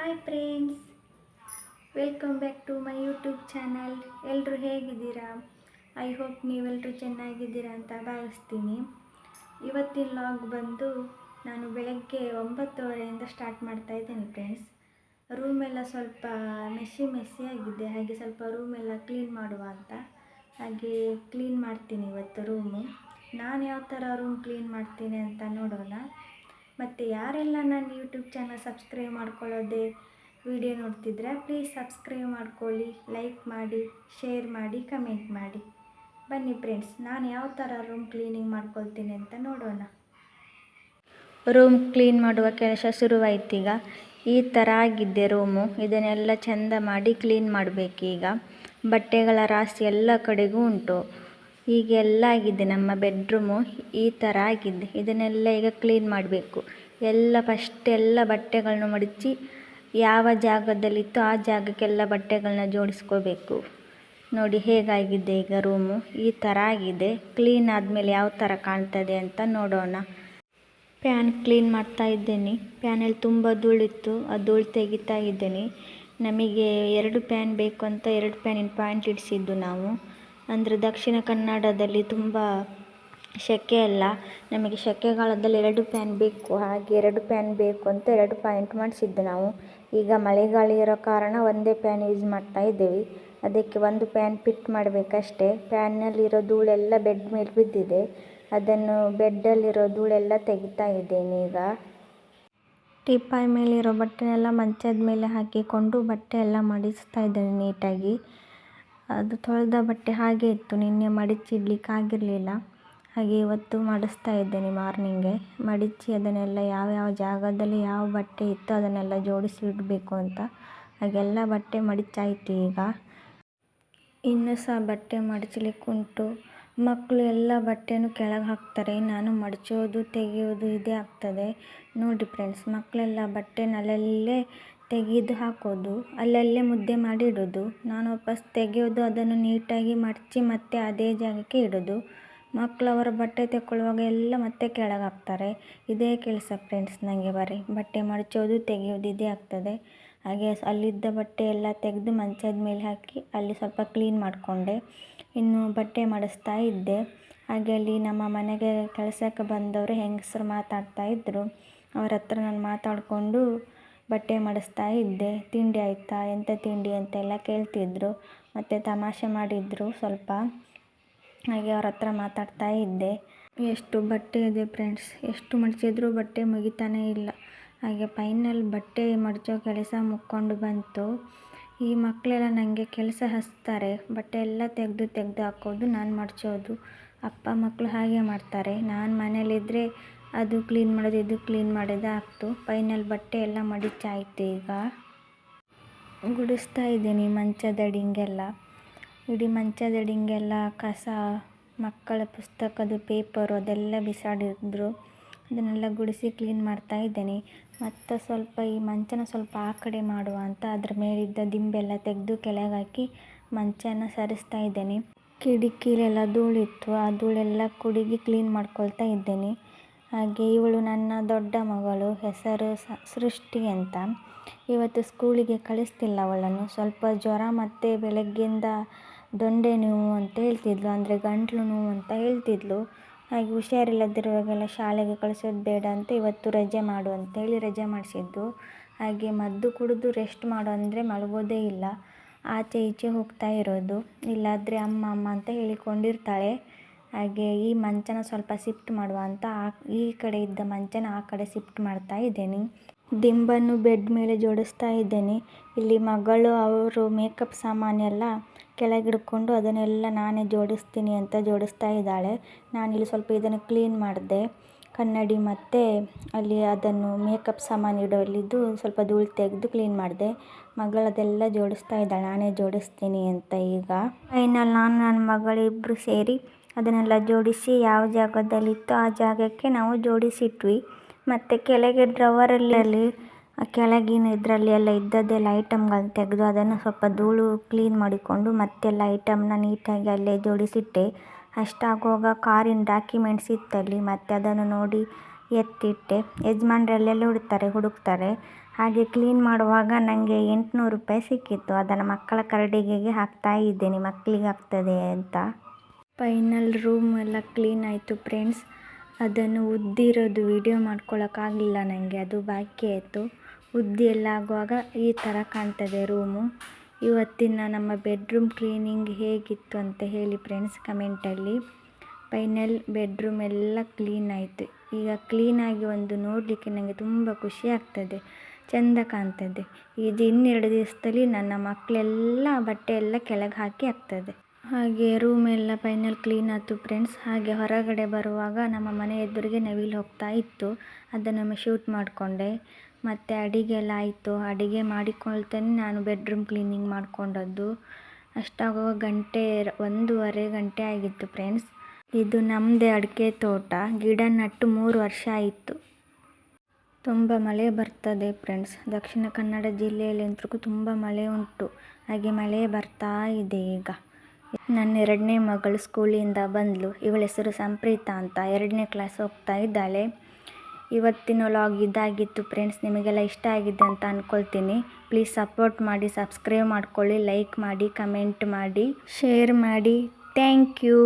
Hi friends welcome back to my YouTube channel ಎಲ್ಲರೂ ಹೇಗಿದ್ದೀರಾ? I hope ನೀವೆಲ್ಲರೂ ಚೆನ್ನಾಗಿದ್ದೀರಾ ಅಂತ ಭಾವಿಸ್ತೀನಿ. ಇವತ್ತಿನ ಲಾಗ್ ಬಂದು ನಾನು ಬೆಳಗ್ಗೆ ಒಂಬತ್ತುವರೆಯಿಂದ ಸ್ಟಾರ್ಟ್ ಮಾಡ್ತಾ ಇದ್ದೇನೆ ಫ್ರೆಂಡ್ಸ್ ರೂಮೆಲ್ಲ ಸ್ವಲ್ಪ ಮೆಸ್ಸಿ ಮೆಸ್ಸಿ ಆಗಿದೆ. ಹಾಗೆ ಸ್ವಲ್ಪ ರೂಮೆಲ್ಲ ಕ್ಲೀನ್ ಮಾಡುವ ಅಂತ. ಹಾಗೆ ಕ್ಲೀನ್ ಮಾಡ್ತೀನಿ ಇವತ್ತು ರೂಮು ನಾನು ಯಾವ ಥರ ರೂಮ್ ಕ್ಲೀನ್ ಮಾಡ್ತೀನಿ ಅಂತ ನೋಡೋಣ. ಮತ್ತು ಯಾರೆಲ್ಲ ನನ್ನ ಯೂಟ್ಯೂಬ್ ಚಾನಲ್ ಸಬ್ಸ್ಕ್ರೈಬ್ ಮಾಡ್ಕೊಳ್ಳೋದೆ ವಿಡಿಯೋ ನೋಡ್ತಿದ್ರೆ ಪ್ಲೀಸ್ ಸಬ್ಸ್ಕ್ರೈಬ್ ಮಾಡ್ಕೊಳ್ಳಿ ಲೈಕ್ ಮಾಡಿ ಶೇರ್ ಮಾಡಿ ಕಮೆಂಟ್ ಮಾಡಿ. ಬನ್ನಿ ಫ್ರೆಂಡ್ಸ್ ನಾನು ಯಾವ ಥರ ರೂಮ್ ಕ್ಲೀನಿಂಗ್ ಮಾಡ್ಕೊಳ್ತೀನಿ ಅಂತ ನೋಡೋಣ. ರೂಮ್ ಕ್ಲೀನ್ ಮಾಡುವ ಕೆಲಸ ಶುರುವಾಯ್ತೀಗ ಈ ಥರ ಆಗಿದ್ದೆ ರೂಮು ಇದನ್ನೆಲ್ಲ ಚೆಂದ ಮಾಡಿ ಕ್ಲೀನ್ ಮಾಡಬೇಕೀಗ ಬಟ್ಟೆಗಳ ರಾಶಿ ಎಲ್ಲ ಕಡೆಗೂ ಉಂಟು. ಹೀಗೆಲ್ಲ ಆಗಿದೆ. ನಮ್ಮ ಬೆಡ್ರೂಮು ಈ ಥರ ಆಗಿದೆ. ಇದನ್ನೆಲ್ಲ ಈಗ ಕ್ಲೀನ್ ಮಾಡಬೇಕು. ಎಲ್ಲ ಫಸ್ಟ್ ಎಲ್ಲ ಬಟ್ಟೆಗಳನ್ನು ಮಡಚಿ ಯಾವ ಜಾಗದಲ್ಲಿತ್ತು ಆ ಜಾಗಕ್ಕೆಲ್ಲ ಬಟ್ಟೆಗಳನ್ನ ಜೋಡಿಸ್ಕೋಬೇಕು. ನೋಡಿ ಹೇಗಾಗಿದೆ ಈಗ ರೂಮು ಈ ಥರ ಆಗಿದೆ. ಕ್ಲೀನ್ ಆದಮೇಲೆ ಯಾವ ಥರ ಕಾಣ್ತದೆ ಅಂತ ನೋಡೋಣ. ಪ್ಯಾನ್ ಕ್ಲೀನ್ ಮಾಡ್ತಾ ಇದ್ದೇನೆ. ಪ್ಯಾನಲ್ಲಿ ತುಂಬ ಧೂಳಿತ್ತು. ಆ ಧೂಳು ತೆಗಿತಾ ಇದ್ದೇನೆ. ನಮಗೆ ಎರಡು ಪ್ಯಾನ್ ಬೇಕು ಅಂತ ಎರಡು ಪ್ಯಾನಿನ ಪಾಯಿಂಟ್ ಇಡಿಸಿದ್ದು ನಾವು. ಅಂದರೆ ದಕ್ಷಿಣ ಕನ್ನಡದಲ್ಲಿ ತುಂಬ ಸೆಕೆ ಅಲ್ಲ. ನಮಗೆ ಸೆಕೆಗಾಲದಲ್ಲಿ ಎರಡು ಪ್ಯಾನ್ ಬೇಕು, ಹಾಗೆ ಎರಡು ಪ್ಯಾನ್ ಬೇಕು ಅಂತ ಎರಡು ಪಾಯಿಂಟ್ ಮಾಡಿಸಿದ್ದು ನಾವು. ಈಗ ಮಳೆಗಾಲ ಇರೋ ಕಾರಣ ಒಂದೇ ಪ್ಯಾನ್ ಯೂಸ್ ಮಾಡ್ತಾ ಇದ್ದೀವಿ. ಅದಕ್ಕೆ ಒಂದು ಪ್ಯಾನ್ ಫಿಟ್ ಮಾಡಬೇಕಷ್ಟೇ. ಫ್ಯಾನ್ನಲ್ಲಿರೋ ಧೂಳೆಲ್ಲ ಬೆಡ್ ಮೇಲೆ ಬಿದ್ದಿದೆ. ಅದನ್ನು ಬೆಡ್ಡಲ್ಲಿರೋ ಧೂಳೆಲ್ಲ ತೆಗಿತಾ ಇದ್ದೇನೆ ಈಗ. ಟೀಪಾಯ್ ಮೇಲಿರೋ ಬಟ್ಟೆನೆಲ್ಲ ಮಂಚದ ಮೇಲೆ ಹಾಕಿಕೊಂಡು ಬಟ್ಟೆ ಎಲ್ಲ ಮಡಿಸ್ತಾ ಇದ್ದೇನೆ ನೀಟಾಗಿ ಅದು ತೊಳೆದ ಬಟ್ಟೆ ಹಾಗೆ ಇತ್ತು. ನಿನ್ನೆ ಮಡಿಚಿಡ್ಲಿಕ್ಕಾಗಿರಲಿಲ್ಲ ಹಾಗೆ ಇವತ್ತು ಮಡಿಸ್ತಾ ಇದ್ದೇನೆ ಮಾರ್ನಿಂಗೆ ಮಡಿಚಿ ಅದನ್ನೆಲ್ಲ ಯಾವ ಯಾವ ಜಾಗದಲ್ಲಿ ಯಾವ ಬಟ್ಟೆ ಇತ್ತು ಅದನ್ನೆಲ್ಲ ಜೋಡಿಸಿ ಇಡಬೇಕು ಅಂತ. ಹಾಗೆಲ್ಲ ಬಟ್ಟೆ ಮಡಿಚಾಯಿತು ಈಗ. ಇನ್ನೂ ಸಹ ಬಟ್ಟೆ ಮಡಚಲಿಕ್ಕೆ ಉಂಟು. ಮಕ್ಕಳು ಎಲ್ಲ ಬಟ್ಟೆನೂ ಕೆಳಗೆ ಹಾಕ್ತಾರೆ. ನಾನು ಮಡಚೋದು, ತೆಗೆಯೋದು ಇದೇ ಆಗ್ತದೆ. ನೋಡಿ ಫ್ರೆಂಡ್ಸ್ ಮಕ್ಕಳೆಲ್ಲ ಬಟ್ಟೆನಲ್ಲೇ ತೆಗೆದು ಹಾಕೋದು, ಅಲ್ಲಲ್ಲೇ ಮುದ್ದೆ ಮಾಡಿ ಇಡೋದು. ನಾನು ವಾಪಸ್ ತೆಗೆಯೋದು, ಅದನ್ನು ನೀಟಾಗಿ ಮಡಚಿ ಮತ್ತೆ ಅದೇ ಜಾಗಕ್ಕೆ ಇಡೋದು. ಮಕ್ಕಳು ಅವರ ಬಟ್ಟೆ ತೆಕ್ಕೊಳ್ಳುವಾಗ ಎಲ್ಲ ಮತ್ತೆ ಕೆಳಗೆ ಹಾಕ್ತಾರೆ ಇದೇ ಕೆಲಸ ಫ್ರೆಂಡ್ಸ್ ನನಗೆ ಬರೀ. ಬಟ್ಟೆ ಮಡಚೋದು ತೆಗೆಯೋದು ಇದೇ ಆಗ್ತದೆ. ಹಾಗೆ ಅಲ್ಲಿದ್ದ ಬಟ್ಟೆ ಎಲ್ಲ ತೆಗೆದು ಮಂಚದ ಮೇಲೆ ಹಾಕಿ ಅಲ್ಲಿ ಸ್ವಲ್ಪ ಕ್ಲೀನ್ ಮಾಡಿಕೊಂಡೆ. ಇನ್ನು ಬಟ್ಟೆ ಮಡಿಸ್ತಾ ಇದ್ದೆ. ಹಾಗೆ ಅಲ್ಲಿ ನಮ್ಮ ಮನೆಗೆ ಕೆಲಸಕ್ಕೆ ಬಂದವರು ಹೆಂಗಸರು ಮಾತಾಡ್ತಾ ಇದ್ದರು ಅವರ ಹತ್ರ ನಾನು ಮಾತಾಡಿಕೊಂಡು ಬಟ್ಟೆ ಮಡಿಸ್ತಾ ಇದ್ದೆ. ತಿಂಡಿ ಆಯಿತಾ? ಎಂಥ ತಿಂಡಿ ಅಂತೆಲ್ಲ ಕೇಳ್ತಿದ್ರು. ಮತ್ತು ತಮಾಷೆ ಮಾಡಿದರು ಸ್ವಲ್ಪ. ಹಾಗೆ ಅವ್ರ ಹತ್ರ ಮಾತಾಡ್ತಾ ಇದ್ದೆ. ಎಷ್ಟು ಬಟ್ಟೆ ಇದೆ ಫ್ರೆಂಡ್ಸ್? ಎಷ್ಟು ಮಡಚಿದ್ರೂ ಬಟ್ಟೆ ಮುಗಿತಾನೇ ಇಲ್ಲ. ಹಾಗೆ ಫೈನಲ್ ಬಟ್ಟೆ ಮಡಚೋ ಕೆಲಸ ಮುಕ್ಕೊಂಡು ಬಂತು. ಈ ಮಕ್ಕಳೆಲ್ಲ ನನಗೆ ಕೆಲಸ ಹಚ್ತಾರೆ. ಬಟ್ಟೆ ಎಲ್ಲ ತೆಗೆದು ತೆಗೆದು ಹಾಕೋದು ನಾನು ಮಡಚೋದು. ಅಪ್ಪ ಮಕ್ಕಳು ಹಾಗೆ ಮಾಡ್ತಾರೆ. ನಾನು ಮನೇಲಿದ್ದರೆ ಅದು ಕ್ಲೀನ್ ಮಾಡೋದು, ಇದು ಕ್ಲೀನ್ ಮಾಡೋದು ಆಗ್ತು ಫೈನಲ್ ಬಟ್ಟೆ ಎಲ್ಲ ಮಡಿಚಾಯಿತು ಈಗ. ಗುಡಿಸ್ತಾ ಇದ್ದೀನಿ ಮಂಚದ ಅಡಿಗೆಲ್ಲ. ಇಡೀ ಮಂಚದಡಿಂಗೆಲ್ಲ ಕಸ, ಮಕ್ಕಳ ಪುಸ್ತಕದ ಪೇಪರು ಅದೆಲ್ಲ ಬಿಸಾಡಿದ್ರು. ಅದನ್ನೆಲ್ಲ ಗುಡಿಸಿ ಕ್ಲೀನ್ ಮಾಡ್ತಾ ಇದ್ದೇನೆ. ಮತ್ತು ಸ್ವಲ್ಪ ಈ ಮಂಚನ ಸ್ವಲ್ಪ ಆ ಕಡೆ ಮಾಡುವ ಅಂತ ಅದ್ರ ಮೇಲಿದ್ದ ದಿಂಬೆಲ್ಲ ತೆಗೆದು ಕೆಳಗೆ ಹಾಕಿ ಮಂಚನ ಸರಿಸ್ತಾ ಇದ್ದೇನೆ. ಕಿಡಿಕಿಲೆಲ್ಲ ಧೂಳಿತ್ತು, ಆ ಧೂಳೆಲ್ಲ ಕುಡಿಗಿ ಕ್ಲೀನ್ ಮಾಡ್ಕೊಳ್ತಾ ಇದ್ದೇನೆ. ಹಾಗೆ ಇವಳು ನನ್ನ ದೊಡ್ಡ ಮಗಳು, ಹೆಸರು ಸೃಷ್ಟಿ ಅಂತ. ಇವತ್ತು ಸ್ಕೂಲಿಗೆ ಕಳಿಸ್ತಿಲ್ಲ ಅವಳನ್ನು. ಸ್ವಲ್ಪ ಜ್ವರ ಮತ್ತು ಬೆಳಗ್ಗೆಯಿಂದ ದೊಂಡೆ ನೋವು ಅಂತ ಹೇಳ್ತಿದ್ಲು. ಅಂದರೆ ಗಂಟ್ಲು ನೋವು ಅಂತ ಹೇಳ್ತಿದ್ಲು. ಹಾಗೆ ಹುಷಾರಿಲ್ಲದಿರುವಾಗೆಲ್ಲ ಶಾಲೆಗೆ ಕಳಿಸೋದು ಬೇಡ ಅಂತ ಇವತ್ತು ರಜೆ ಮಾಡು ಅಂತ ಹೇಳಿ ರಜೆ ಮಾಡಿಸಿದ್ದು. ಹಾಗೆ ಮದ್ದು ಕುಡಿದು ರೆಸ್ಟ್ ಮಾಡು ಅಂದರೆ ಮಲಗೋದೇ ಇಲ್ಲ. ಆಚೆ ಈಚೆ ಹೋಗ್ತಾ ಇರೋದು. ಇಲ್ಲಾದರೆ ಅಮ್ಮ ಅಮ್ಮ ಅಂತ ಹೇಳಿಕೊಂಡಿರ್ತಾಳೆ. ಹಾಗೆ ಈ ಮಂಚನ ಸ್ವಲ್ಪ ಶಿಫ್ಟ್ ಮಾಡುವ ಅಂತ ಆ, ಈ ಕಡೆ ಇದ್ದ ಮಂಚನ ಆ ಕಡೆ ಶಿಫ್ಟ್ ಮಾಡ್ತಾ ಇದ್ದೇನೆ. ದಿಂಬನ್ನು ಬೆಡ್ ಮೇಲೆ ಜೋಡಿಸ್ತಾ ಇದ್ದೇನೆ. ಇಲ್ಲಿ ಮಗಳು, ಅವರು ಮೇಕಪ್ ಸಾಮಾನೆಲ್ಲ ಕೆಳಗಿಡ್ಕೊಂಡು ಅದನ್ನೆಲ್ಲ ನಾನೇ ಜೋಡಿಸ್ತೀನಿ ಅಂತ ಜೋಡಿಸ್ತಾ ಇದ್ದಾಳೆ. ನಾನಿಲ್ಲಿ ಸ್ವಲ್ಪ ಇದನ್ನು ಕ್ಲೀನ್ ಮಾಡಿದೆ. ಕನ್ನಡಿ ಮತ್ತು ಅಲ್ಲಿ ಅದನ್ನು ಮೇಕಪ್ ಸಾಮಾನು ಇಡೋಲ್ಲಿದ್ದು ಸ್ವಲ್ಪ ಧೂಳು ತೆಗೆದು ಕ್ಲೀನ್ ಮಾಡಿದೆ. ಮಗಳು ಅದೆಲ್ಲ ಜೋಡಿಸ್ತಾ ಇದ್ದಾಳೆ. ನಾನೇ ಜೋಡಿಸ್ತೀನಿ ಅಂತ ಈಗ. ಫೈನಲ್ ನಾನು, ನನ್ನ ಮಗಳಿಬ್ಬರು ಸೇರಿ ಅದನ್ನೆಲ್ಲ ಜೋಡಿಸಿ ಯಾವ ಜಾಗದಲ್ಲಿತ್ತೋ ಆ ಜಾಗಕ್ಕೆ ನಾವು ಜೋಡಿಸಿಟ್ವಿ. ಮತ್ತು ಕೆಳಗೆ ಡ್ರವರಲ್ಲಿ ಕೆಳಗಿನ ಇದರಲ್ಲಿ ಎಲ್ಲ ಇದ್ದದ್ದೆಲ್ಲ ಐಟಮ್ಗಳನ್ನ ತೆಗೆದು ಅದನ್ನು ಸ್ವಲ್ಪ ಧೂಳು ಕ್ಲೀನ್ ಮಾಡಿಕೊಂಡು ಮತ್ತೆಲ್ಲ ಐಟಮ್ನ ನೀಟಾಗಿ ಅಲ್ಲೇ ಜೋಡಿಸಿಟ್ಟೆ. ಅಷ್ಟಾಗುವಾಗ ಕಾರಿನ ಡಾಕ್ಯುಮೆಂಟ್ಸ್ ಇತ್ತಲ್ಲಿ, ಮತ್ತು ಅದನ್ನು ನೋಡಿ ಎತ್ತಿಟ್ಟೆ. ಯಜಮಾನ್ರಲ್ಲೆಲ್ಲ ಹುಡುಕ್ತಾರೆ ಹುಡುಕ್ತಾರೆ. ಹಾಗೆ ಕ್ಲೀನ್ ಮಾಡುವಾಗ ನನಗೆ ಎಂಟುನೂರು ರೂಪಾಯಿ ಸಿಕ್ಕಿತ್ತು. ಅದನ್ನು ಮಕ್ಕಳ ಕರಡಿಗೆಗೆ ಹಾಕ್ತಾ ಇದ್ದೇನೆ, ಮಕ್ಕಳಿಗೆ ಆಗ್ತದೆ ಅಂತ. ಫೈನಲ್ ರೂಮ್ ಎಲ್ಲ ಕ್ಲೀನ್ ಆಯಿತು ಫ್ರೆಂಡ್ಸ್. ಅದನ್ನು ಉದ್ದಿರೋದು ವಿಡಿಯೋ ಮಾಡ್ಕೊಳ್ಳೋಕ್ಕಾಗಲಿಲ್ಲ ನನಗೆ ಅದು ಬಾಕಿ ಆಯಿತು. ಉದ್ದಿ ಎಲ್ಲ ಆಗುವಾಗ ಈ ಥರ ಕಾಣ್ತದೆ ರೂಮು. ಇವತ್ತಿನ ನಮ್ಮ ಬೆಡ್ರೂಮ್ ಕ್ಲೀನಿಂಗ್ ಹೇಗಿತ್ತು ಅಂತ ಹೇಳಿ ಫ್ರೆಂಡ್ಸ್ ಕಮೆಂಟಲ್ಲಿ. ಫೈನಲ್ ಬೆಡ್ರೂಮ್ ಎಲ್ಲ ಕ್ಲೀನ್ ಆಯಿತು. ಈಗ ಕ್ಲೀನಾಗಿ ಒಂದು ನೋಡಲಿಕ್ಕೆ ನನಗೆ ತುಂಬ ಖುಷಿ ಆಗ್ತದೆ, ಚೆಂದ ಕಾಣ್ತದೆ. ಇದು ಇನ್ನೆರಡು ದಿವಸದಲ್ಲಿ ನನ್ನ ಮಕ್ಕಳೆಲ್ಲ ಬಟ್ಟೆ ಎಲ್ಲ ಕೆಳಗೆ ಹಾಕಿ ಆಗ್ತದೆ ಹಾಗೆ ರೂಮ್ ಎಲ್ಲ ಫೈನಲ್ ಕ್ಲೀನ್ ಆಯ್ತು ಫ್ರೆಂಡ್ಸ್ ಹಾಗೆ ಹೊರಗಡೆ ಬರುವಾಗ ನಮ್ಮ ಮನೆ ಎದುರಿಗೆ ನವಿಲು ಹೋಗ್ತಾ ಇತ್ತು. ಅದನ್ನು ಶೂಟ್ ಮಾಡಿಕೊಂಡೆ. ಮತ್ತು ಅಡಿಗೆ ಎಲ್ಲ ಆಯಿತು. ಅಡಿಗೆ ಮಾಡಿಕೊಳ್ತೇನೆ ನಾನು ಬೆಡ್ರೂಮ್ ಕ್ಲೀನಿಂಗ್ ಮಾಡಿಕೊಂಡದ್ದು. ಅಷ್ಟಾಗುವ ಗಂಟೆ ಒಂದೂವರೆ ಗಂಟೆ ಆಗಿತ್ತು ಫ್ರೆಂಡ್ಸ್ ಇದು ನಮ್ಮದೇ ಅಡಿಕೆ ತೋಟ. ಗಿಡ ನಟ್ಟು ಮೂರು ವರ್ಷ ಆಯಿತು. ತುಂಬ ಮಳೆ ಬರ್ತದೆ ಫ್ರೆಂಡ್ಸ್ ದಕ್ಷಿಣ ಕನ್ನಡ ಜಿಲ್ಲೆಯಲ್ಲಿ ಅಂತೂ ತುಂಬ ಮಳೆ ಉಂಟು. ಹಾಗೆ ಮಳೆ ಬರ್ತಾ ಇದೆ ಈಗ. ನನ್ನ ಎರಡನೇ ಮಗಳು ಸ್ಕೂಲಿಂದ ಬಂದಳು ಇವಳ ಹೆಸರು ಸಂಪ್ರೀತ ಅಂತ. ಎರಡನೇ ಕ್ಲಾಸ್ ಹೋಗ್ತಾ ಇದ್ದಾಳೆ. ಇವತ್ತಿನ ವ್ಲಾಗ್ ಇದಾಗಿತ್ತು ಫ್ರೆಂಡ್ಸ್ ನಿಮಗೆಲ್ಲ ಇಷ್ಟ ಆಗಿದೆ ಅಂತ ಅಂದ್ಕೊಳ್ತೀನಿ ಪ್ಲೀಸ್ ಸಪೋರ್ಟ್ ಮಾಡಿ ಸಬ್ಸ್ಕ್ರೈಬ್ ಮಾಡ್ಕೊಳ್ಳಿ ಲೈಕ್ ಮಾಡಿ ಕಮೆಂಟ್ ಮಾಡಿ ಶೇರ್ ಮಾಡಿ. Thank you